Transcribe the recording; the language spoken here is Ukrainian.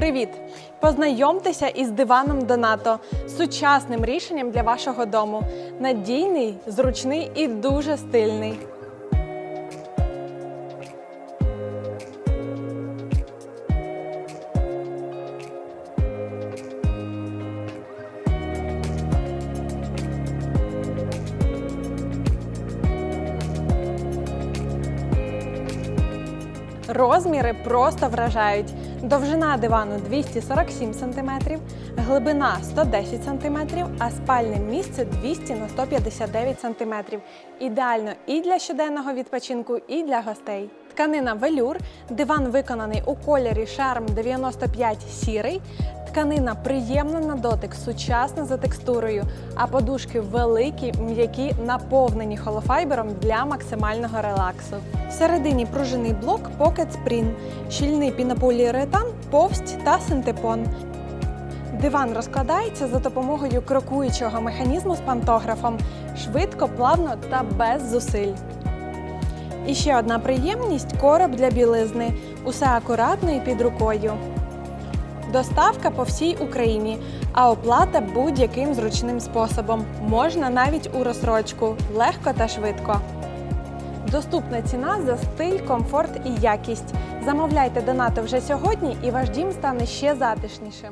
Привіт! Познайомтеся із диваном Донато, сучасним рішенням для вашого дому. Надійний, зручний і дуже стильний. Розміри просто вражають. Довжина дивану 247 см, глибина 110 см, а спальне місце 200 на 159 см. Ідеально і для щоденного відпочинку, і для гостей. Тканина велюр, диван виконаний у кольорі шарм 95 сірий. Тканина приємна на дотик, сучасна за текстурою, а подушки великі, м'які, наповнені холофайбером для максимального релаксу. Всередині пружинний блок Pocket Spring, щільний пінополіуретан, повсть та синтепон. Диван розкладається за допомогою крокуючого механізму з пантографом, швидко, плавно та без зусиль. І ще одна приємність короб для білизни. Усе акуратно і під рукою. Доставка по всій Україні, а оплата будь-яким зручним способом. Можна навіть у розсрочку, легко та швидко. Доступна ціна за стиль, комфорт і якість. Замовляйте донати вже сьогодні, і ваш дім стане ще затишнішим.